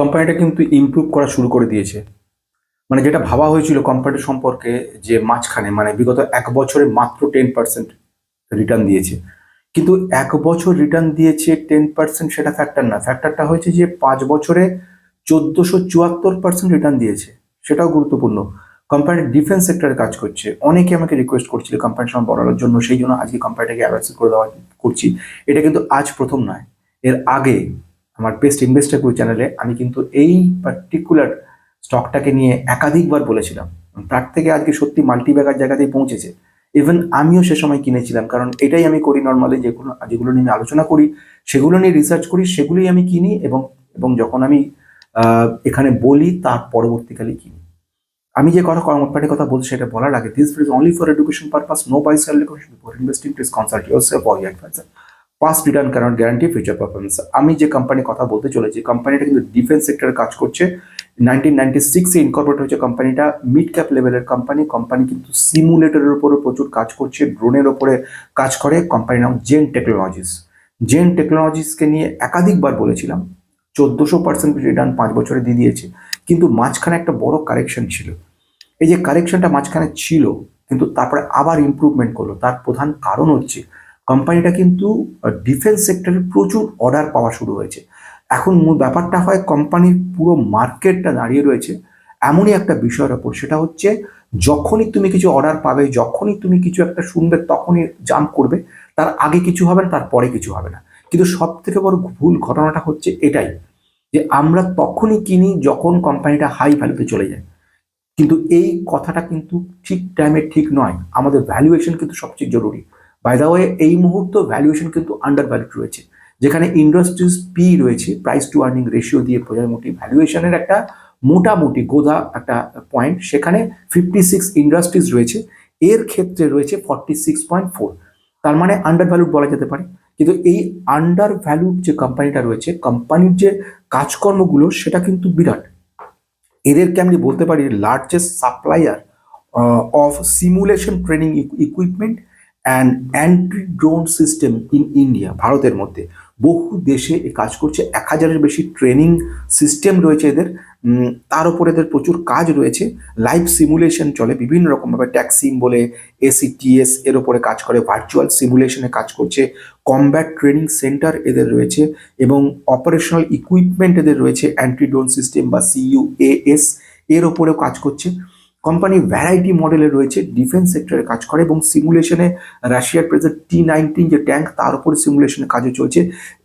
কোম্পানিটা কিন্তু ইমপ্রুভ করা শুরু করে দিয়েছে। মানে যেটা ভাবা হয়েছিল কোম্পানির সম্পর্কে যে মাঝখানে মানে বিগত এক বছরে মাত্র টেন পার্সেন্ট রিটার্ন দিয়েছে। কিন্তু এক বছর রিটার্ন দিয়েছে টেন পার্সেন্ট সেটা ফ্যাক্টর না। ফ্যাক্টরটা হয়েছে যে পাঁচ বছরে চোদ্দোশো চুয়াত্তর পার্সেন্ট রিটার্ন দিয়েছে। সেটাও গুরুত্বপূর্ণ। কোম্পানি ডিফেন্স সেক্টরে কাজ করছে। অনেকে আমাকে রিকোয়েস্ট করছিল কোম্পানির সঙ্গে বলার জন্য। সেই জন্য আজকে কোম্পানিটাকে অ্যাভার্স করে দেওয়া করছি। এটা কিন্তু আজ প্রথম নয়। এর আগে আমার বেস্ট ইনভেস্টার গ্রুপ চ্যানেলে আমি কিন্তু এই পার্টিকুলার স্টকটাকে নিয়ে একাধিকবার বলেছিলাম। তার থেকে আজকে সত্যি মাল্টি ব্যাগার জায়গাতেই পৌঁছেছে। ইভেন আমিও সে সময় কিনেছিলাম, কারণ এটাই আমি করি নর্মালি যেগুলো যেগুলো নিয়ে আলোচনা করি, সেগুলো নিয়ে রিসার্চ করি, সেগুলোই আমি কিনি এবং এবং যখন আমি এখানে বলি, তার পরবর্তীকালে কিনি। আমি যে কথা কোম্পানির কথা বলছি, সেটা বলার আগে this is only for education purpose no buy sell before investing please consult yourself or your adviser past return can't guarantee future performance আমি যে কোম্পানির কথা বলতে চলেছি কোম্পানিটা কিন্তু ডিফেন্স সেক্টরে কাজ করছে। নাইনটিন নাইনটি সিক্সে ইনকর্পোরেট হয়েছে কোম্পানিটা মিড ক্যাপ লেভেলের কোম্পানি কোম্পানি কিন্তু সিমুলেটরের উপরে প্রচুর কাজ করছে ড্রোনের ওপরে কাজ করে। কোম্পানির নাম জেন টেকনোলজিস জেন টেকনোলজিসকে নিয়ে একাধিকবার বলেছিলাম, চোদ্দোশো পার্সেন্ট রিটার্ন পাঁচ বছরে দিয়ে দিয়েছে। কিন্তু মাঝখানে একটা বড় কারেকশন ছিল। এই যে কারেকশনটা মাঝখানে ছিল, কিন্তু তারপরে আবার ইমপ্রুভমেন্ট করল। তার প্রধান কারণ হচ্ছে কোম্পানিটা কিন্তু ডিফেন্স সেক্টরে প্রচুর অর্ডার পাওয়া শুরু হয়েছে। এখন মূল ব্যাপারটা হয় কোম্পানির পুরো মার্কেটটা দাঁড়িয়ে রয়েছে। এমনই একটা বিষয়ের ওপর। সেটা হচ্ছে, যখনই তুমি কিছু অর্ডার পাবে, যখনই তুমি কিছু একটা শুনবে, তখনই জাম্প করবে। তার আগে কিছু হবে না, তারপরে কিছু হবে না। কিন্তু সব থেকে বড় ভুল ঘটনাটা হচ্ছে এটাই, যে আমরা তখনই কিনি যখন কোম্পানিটা হাই ভ্যালুতে চলে যায়। কিন্তু এই কথাটা কিন্তু ঠিক টাইমে ঠিক নয়। আমাদের ভ্যালুয়েশন কিন্তু সবচেয়ে জরুরি। বাই দা ওয়ে এই মুহূর্ত ভ্যালুয়েশন কিন্তু আন্ডার ভ্যালুড রয়েছে। যেখানে ইন্ডাস্ট্রিজ পি রয়েছে প্রাইস টু আর্নিং রেশিও দিয়ে বোঝার মোটি ভ্যালুয়েশনের একটা মোটামুটি গোদা একটা পয়েন্ট সেখানে ফিফটি সিক্স ইন্ডাস্ট্রিজ রয়েছে, এর ক্ষেত্রে রয়েছে ফর্টি সিক্স পয়েন্ট ফোর তার মানে আন্ডার ভ্যালুড বলা যেতে পারে। কিন্তু এই আন্ডার ভ্যালুড যে কোম্পানিটা রয়েছে কোম্পানির যে কাজকর্মগুলো, সেটা কিন্তু বিরাট। এদেরকে আমি বলতে পারি largest supplier of simulation training equipment and anti drone system in India ভারতের মধ্যে। বহু দেশে কাজ করছে, এক হাজারের বেশি ট্রেনিং সিস্টেম রয়েছে এদের। তার উপর এদের প্রচুর কাজ রয়েছে। লাইভ সিমুলেশন চলে, বিভিন্ন রকমভাবে ট্যাক্সিম বলে এসিটিএস এর উপরে কাজ করে ভার্চুয়াল সিমুলেশনে কাজ করছে। কমব্যাট ট্রেনিং সেন্টার এদের রয়েছে এবং অপারেশনাল ইকুইপমেন্ট এদের রয়েছে। অ্যান্টি ড্রোন সিস্টেম বা সিইউএএস এর ওপরেও কাজ করছে। কোম্পানি ভ্যারাইটি মডেলে রয়েছে ডিফেন্স সেক্টরে কাজ করে এবং সিমুলেশনে রাশিয়ার প্রেজেন্ট টি নাইনটিন যে ট্যাঙ্ক তার উপরে সিমুলেশনে কাজে চলছে।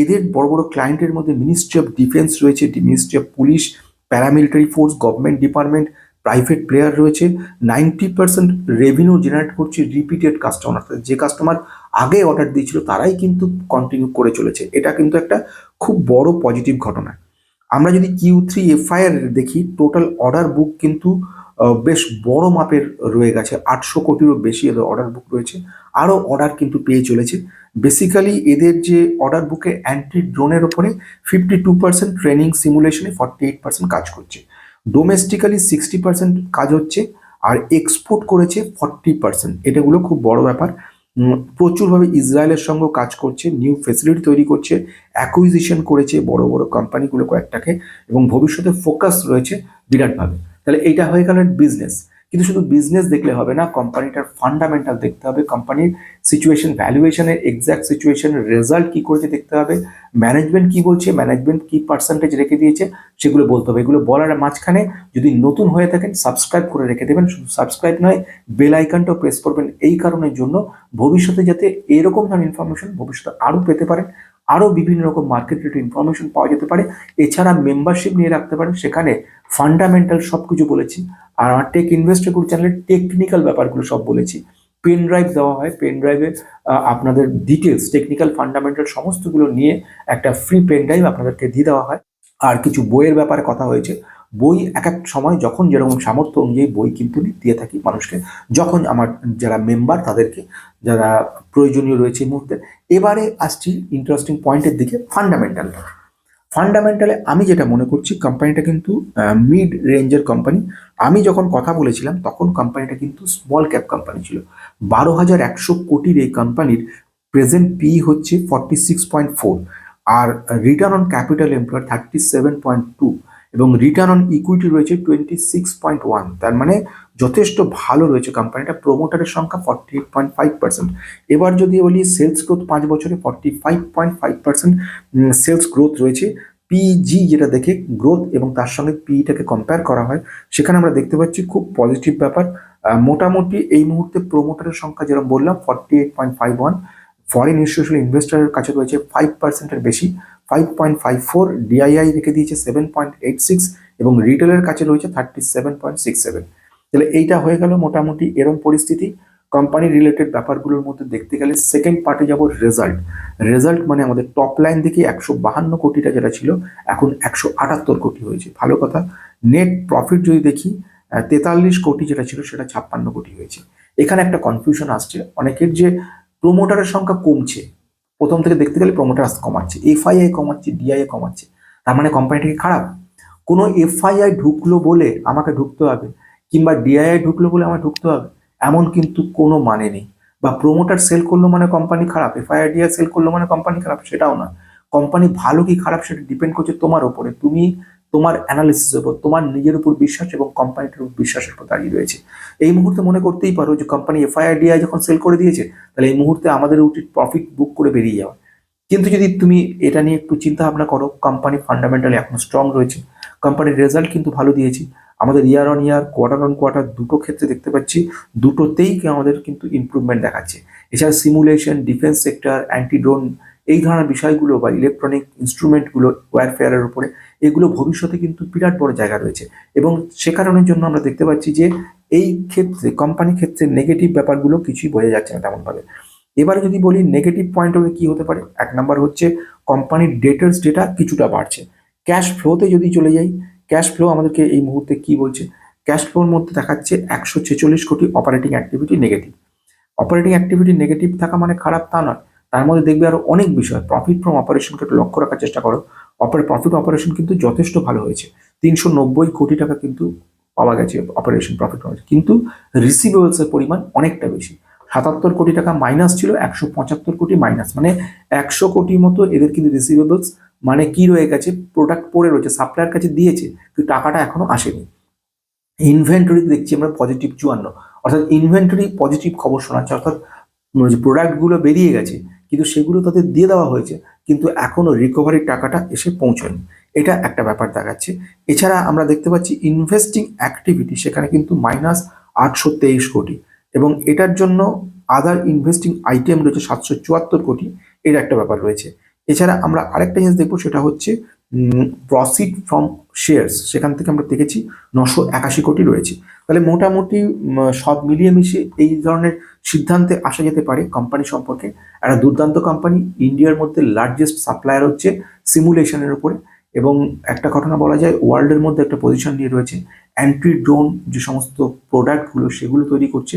এদের বড় বড় ক্লায়েন্টের মধ্যে মিনিস্ট্রি অফ ডিফেন্স রয়েছে ministry of police paramilitary force government department private player রয়েছে। নাইনটি পার্সেন্ট রেভিনিউ জেনারেট করছে রিপিটেড কাস্টমার যে কাস্টমার আগে অর্ডার দিয়েছিল, তারাই কিন্তু কন্টিনিউ করে চলেছে। এটা কিন্তু একটা খুব বড় পজিটিভ ঘটনা। আমরা যদি কিউ থ্রি এফআইআর দেখি টোটাল অর্ডার বুক কিন্তু বেশ বড় মাপের রয়ে গেছে। আটশো কোটিরও বেশি এদের অর্ডার বুক রয়েছে। আরও অর্ডার কিন্তু পেয়ে চলেছে। বেসিক্যালি এদের যে অর্ডার বুকে অ্যান্টি ড্রোনের ওপরে ফিফটি টু পার্সেন্ট ট্রেনিং সিমুলেশনে ফর্টি এইট পার্সেন্ট কাজ করছে। ডোমেস্টিক্যালি সিক্সটি পার্সেন্ট কাজ হচ্ছে আর এক্সপোর্ট করেছে ফর্টি পার্সেন্ট এটাগুলো খুব বড় ব্যাপার। প্রচুরভাবে ইসরায়েলের সঙ্গেও কাজ করছে নিউ ফেসিলিটি তৈরি করছে অ্যাকুইজিশন করেছে বড় বড় কোম্পানিগুলো কয়েকটাকে এবং ভবিষ্যতে ফোকাস রয়েছে বিরাটভাবে। তাহলে এইটা হয়ে গেল বিজনেস কিন্তু শুধু বিজনেস দেখলে হবে না কোম্পানিটার ফান্ডামেন্টাল দেখতে হবে কোম্পানির সিচুয়েশন ভ্যালুয়েশনের এক্সাক্ট সিচুয়েশনের রেজাল্ট কি করেছে দেখতে হবে ম্যানেজমেন্ট কি বলছে ম্যানেজমেন্ট কি পার্সেন্টেজ রেখে দিয়েছে, সেগুলো বলতে হবে। এগুলো বলার মাঝখানে যদি নতুন হয়ে থাকেন সাবস্ক্রাইব করে রেখে দেবেন। শুধু সাবস্ক্রাইব নয় বেল আইকনটাও প্রেস করবেন। এই কারণের জন্য ভবিষ্যতে যাতে এরকম ধরনের ইনফরমেশন ভবিষ্যতে আরও পেতে পারেন আরও বিভিন্ন রকম মার্কেট রিলেটেড ইনফরমেশন পাওয়া যেতে পারে। এছাড়া মেম্বারশিপ নিয়ে রাখতে পারেন। সেখানে ফান্ডামেন্টাল সব কিছু বলেছি। আর আমার টেক ইনভেস্টর গ্রুপ চ্যানেলে টেকনিক্যাল ব্যাপারগুলো সব বলেছি। পেন ড্রাইভ দেওয়া হয়। পেন ড্রাইভে আপনাদের ডিটেলস টেকনিক্যাল ফান্ডামেন্টাল সমস্তগুলো নিয়ে একটা ফ্রি পেন ড্রাইভ আপনাদেরকে দিয়ে দেওয়া হয়। আর কিছু বইয়ের ব্যাপারে কথা হয়েছে। বই এক এক সময় যখন যেরকম সামর্থ্য অনুযায়ী বই কিন্তু দিয়ে থাকি মানুষকে। যখন আমার যারা মেম্বার তাদেরকে যারা প্রয়োজনীয় রয়েছে এই মুহূর্তে। এবারে আসছি ইন্টারেস্টিং পয়েন্টের দিকে ফান্ডামেন্টাল ফান্ডামেন্টালে আমি যেটা মনে করছি কোম্পানিটা কিন্তু মিড রেঞ্জের কোম্পানি আমি যখন কথা বলেছিলাম, তখন কোম্পানিটা কিন্তু স্মল ক্যাপ কোম্পানি ছিল। বারো হাজার একশো কোটির এই কোম্পানির প্রেজেন্ট পি হচ্ছে forty six point four R return on capital employ thirty seven point two এবং রিটার্ন অন ইকুইটি রয়েছে টোয়েন্টি সিক্স পয়েন্ট ওয়ান তার মানে যথেষ্ট ভালো রয়েছে কোম্পানিটা প্রোমোটারের সংখ্যা ফর্টি পয়েন্ট ফাইভ পার্সেন্ট এবার যদি বলি সেলস গ্রোথ পাঁচ বছরে forty five point five percent sales growth রয়েছে। পিজি যেটা দেখে গ্রোথ এবং তার সঙ্গে পিটাকে কম্পেয়ার করা হয়, সেখানে আমরা দেখতে পাচ্ছি খুব পজিটিভ ব্যাপার। মোটামুটি এই মুহূর্তে প্রোমোটারের সংখ্যা যেরকম বললাম forty eight point five one foreign institutional ইনভেস্টরের কাছে রয়েছে ফাইভ পার্সেন্টের বেশি। Five point five four DII রেখে দিয়েছে সেভেন পয়েন্ট এইট সিক্স এবং রিটেলের কাছে রয়েছে thirty seven point six seven তাহলে এইটা হয়ে গেল মোটামুটি এরম পরিস্থিতি। কোম্পানি রিলেটেড ব্যাপারগুলোর মধ্যে দেখতে গেলে সেকেন্ড পার্টে যাব রেজাল্ট রেজাল্ট মানে আমাদের টপ লাইন থেকে একশো বাহান্ন কোটিটা যেটা ছিল, এখন একশো আটাত্তর কোটি হয়েছে। ভালো কথা। নেট প্রফিট যদি দেখি তেতাল্লিশ কোটি যেটা ছিল সেটা ছাপ্পান্ন কোটি হয়েছে। এখানে একটা কনফিউশন আসছে। অনেকের যে প্রোমোটারের সংখ্যা কমছে, প্রথম থেকে দেখতে গেলে প্রোমোটার কমাচ্ছে এফআইআই কমাচ্ছে ডিআইআই কমাচ্ছে। তার মানে কোম্পানিটাকে খারাপ? কোনো এফআইআই ঢুকলো বলে আমাকে ঢুকতে হবে। কিংবা ডিআইআই ঢুকলো বলে আমার ঢুকতে হবে, এমন কিন্তু কোনো মানে নেই। বা প্রোমোটার সেল করল মানে কোম্পানি খারাপ এফআইআই ডিআই সেল করল মানে কোম্পানি খারাপ, সেটাও না। কোম্পানি ভালো কি খারাপ সেটা ডিপেন্ড করছে তোমার ওপরে। তুমি তোমার অ্যানালিসিসের উপর, তোমার নিজের উপর বিশ্বাস এবং কোম্পানিটার উপর বিশ্বাসের উপর দাঁড়িয়ে রয়েছে। এই মুহূর্তে মনে করতেই পারো যে কোম্পানি এফআইআর ডিআই যখন সেল করে দিয়েছে, তাহলে এই মুহূর্তে আমাদের উচিত প্রফিট বুক করে বেরিয়ে যাওয়া। কিন্তু যদি তুমি এটা নিয়ে একটু চিন্তা ভাবনা করো কোম্পানি ফান্ডামেন্টালি এখন স্ট্রং রয়েছে। কোম্পানির রেজাল্ট কিন্তু ভালো দিয়েছি। আমাদের year on year quarter on quarter দুটো ক্ষেত্রে দেখতে পাচ্ছি, দুটোতেই আমাদের কিন্তু ইমপ্রুভমেন্ট দেখাচ্ছে। এছাড়া simulation defence sector anti drone এই ধরনের বিষয়গুলো বা ইলেকট্রনিক ইনস্ট্রুমেন্টগুলো ওয়ারফেয়ারের উপরে, এগুলো ভবিষ্যতে কিন্তু বিরাট বড় জায়গা রয়েছে। এবং সে কারণের জন্য আমরা দেখতে পাচ্ছি যে, এই ক্ষেত্রে কোম্পানি ক্ষেত্রে নেগেটিভ ব্যাপারগুলো কিছুই বোঝা যাচ্ছে না তেমনভাবে। এবারে যদি বলি নেগেটিভ পয়েন্ট হলে কি হতে পারে? এক নাম্বার হচ্ছে কোম্পানির ডেটার্স ডেটা কিছুটা বাড়ছে। ক্যাশ ফ্লোতে যদি চলে যাই ক্যাশ ফ্লো আমাদেরকে এই মুহূর্তে কি বলছে? ক্যাশ ফ্লোর মধ্যে দেখাচ্ছে একশো ছেচল্লিশ কোটি operating activity negative operating activity negative থাকা মানে খারাপ তা নয়। তার মধ্যে দেখবে আরও অনেক বিষয়। প্রফিট ফ্রম অপারেশনকে একটু লক্ষ্য রাখার চেষ্টা করো। অপারে প্রফিট অপারেশন কিন্তু যথেষ্ট ভালো হয়েছে। তিনশো নব্বই কোটি টাকা কিন্তু পাওয়া গেছে অপারেশন প্রফিট কিন্তু রিসিভেবলসের পরিমাণ অনেকটা বেশি। সাতাত্তর কোটি টাকা মাইনাস ছিল, একশো পঁচাত্তর কোটি মাইনাস মানে একশো কোটি মতো এদের কিন্তু রিসিভেবলস মানে কি রয়ে গেছে? প্রোডাক্ট পড়ে রয়েছে সাপ্লায়ার কাছে দিয়েছে, কিন্তু টাকাটা এখনও আসেনি। ইনভেন্টরি দেখছি আমরা পজিটিভ চুয়ান্ন। অর্থাৎ ইনভেন্টরি পজিটিভ খবর শোনাচ্ছে, অর্থাৎ যে প্রোডাক্টগুলো বেরিয়ে গেছে, কিন্তু সেগুলো তাদের দিয়ে দেওয়া হয়েছে, কিন্তু এখনও রিকভারির টাকাটা এসে পৌঁছয়নি। এটা একটা ব্যাপার দেখাচ্ছে। এছাড়া আমরা দেখতে পাচ্ছি ইনভেস্টিং অ্যাক্টিভিটি সেখানে কিন্তু মাইনাস আটশো তেইশ কোটি। এবং এটার জন্য আদার ইনভেস্টিং আইটেম রয়েছে সাতশো চুয়াত্তর কোটি। এর একটা ব্যাপার রয়েছে। এছাড়া আমরা আরেকটা জিনিস দেখব, সেটা হচ্ছে প্রসিড ফ্রম শেয়ার্স সেখান থেকে আমরা দেখেছি নশো একাশি কোটি রয়েছে। তাহলে মোটামুটি সব মিলিয়ে মিশিয়ে এই ধরনের সিদ্ধান্তে আসা যেতে পারে কোম্পানি সম্পর্কে। একটা দুর্দান্ত কোম্পানি ইন্ডিয়ার মধ্যে লার্জেস্ট সাপ্লায়ার হচ্ছে সিমুলেশনের উপরে। এবং একটা ঘটনা বলা যায় ওয়ার্ল্ডের মধ্যে একটা পজিশন নিয়ে রয়েছে অ্যান্টি ড্রোন যে সমস্ত প্রোডাক্টগুলো সেগুলো তৈরি করছে।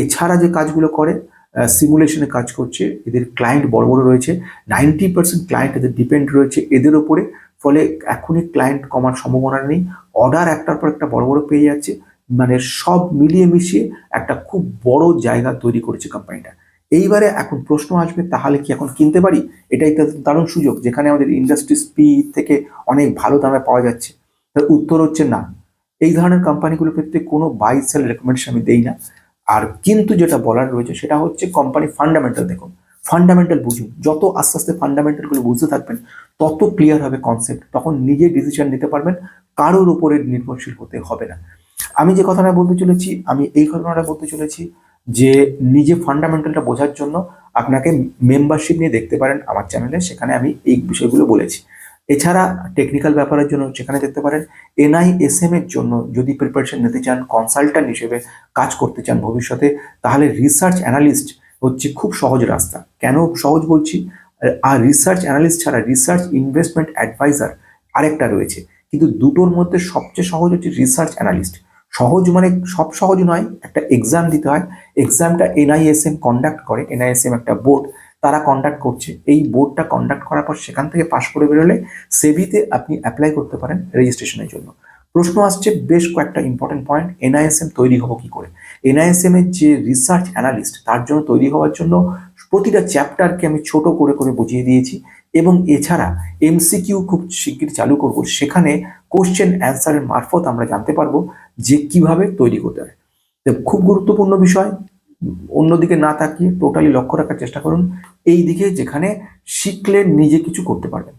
এছাড়া যে কাজগুলো করে সিমুলেশনে কাজ করছে। এদের ক্লায়েন্ট বড় বড় রয়েছে। নাইনটি পার্সেন্ট ক্লায়েন্ট এদের ডিপেন্ড রয়েছে এদের ওপরে। ফলে এখনই ক্লায়েন্ট কমার সম্ভাবনা নেই। অর্ডার একটার পর একটা বড় বড় পেয়ে যাচ্ছে। মানে সব মিলিয়ে মিশিয়ে একটা খুব বড় জায়গা তৈরি করেছে কোম্পানিটা এইবারে এখন প্রশ্ন আসবে, তাহলে কি এখন কিনতে পারি? এটাই দারুণ সুযোগ। যেখানে আমাদের ইন্ডাস্ট্রিজ পি থেকে অনেক ভালো দামে পাওয়া যাচ্ছে। তার উত্তর হচ্ছে না। এই ধরনের কোম্পানিগুলোর ক্ষেত্রে কোনো বাই সেল রেকমেন্ডেশন আমি দেই না। আর কিন্তু যেটা বলার রয়েছে সেটা হচ্ছে কোম্পানি ফান্ডামেন্টাল দেখুন। ফান্ডামেন্টাল বুঝুন। যত আস্তে আস্তে ফান্ডামেন্টালগুলো বুঝতে থাকবেন, তত ক্লিয়ার হবে কনসেপ্ট তখন নিজে ডিসিশন নিতে পারবেন, কারোর উপরে নির্ভরশীল হতে হবে না। আমি যে কথাটা বলতে চলেছি, আমি এই ঘটনাটা বলতে চলেছি যে নিজে ফান্ডামেন্টালটা বোঝার জন্য আপনাকে মেম্বারশিপ নিয়ে দেখতে পারেন আমার চ্যানেলে সেখানে আমি এই বিষয়গুলো বলেছি। এছাড়া টেকনিক্যাল ব্যাপারের জন্য সেখানে দেখতে পারেন এনআইএসএম এর জন্য যদি প্রিপারেশন নিতে চান কনসালট্যান্ট হিসেবে কাজ করতে চান ভবিষ্যতে, তাহলে রিসার্চ অ্যানালিস্ট হচ্ছে খুব সহজ রাস্তা। কেন সহজ বলছি? আর রিসার্চ অ্যানালিস্ট ছাড়া রিসার্চ ইনভেস্টমেন্ট অ্যাডভাইজার আরেকটা রয়েছে। কিন্তু দুটোর মধ্যে সবচেয়ে সহজ হচ্ছে রিসার্চ অ্যানালিস্ট সহজ মানে সব সহজ নয়, একটা এক্সাম দিতে হয়। এক্সামটা এনআইএসএম কন্ডাক্ট করে এনআইএসএম একটা বোর্ড তারা কন্ডাক্ট করছে। এই বোর্ডটা কন্ডাক্ট করার পর সেখান থেকে পাশ করে বেরোলে সেভিতে আপনি অ্যাপ্লাই করতে পারেন রেজিস্ট্রেশনের জন্য। প্রশ্ন আসছে বেশ কয়েকটা ইম্পর্টেন্ট পয়েন্ট এনআইএসএম তৈরি হব কি করে? এনআইএসএম এর যে রিসার্চ অ্যানালিস্ট তার জন্য তৈরি হওয়ার জন্য প্রতিটা চ্যাপ্টারকে আমি ছোট করে করে বুঝিয়ে দিয়েছি এবং এছাড়া এমসিকিউ খুব শিগগির চালু করব। সেখানে কোশ্চেন অ্যান্সারের মারফত আমরা জানতে পারব যে কীভাবে তৈরি করতে হয়। খুব গুরুত্বপূর্ণ বিষয় অন্যদিকে না তাকিয়ে টোটালি লক্ষ্য রাখার চেষ্টা করুন। এই দিকে যেখানে শিখলে নিজে কিছু করতে পারবেন।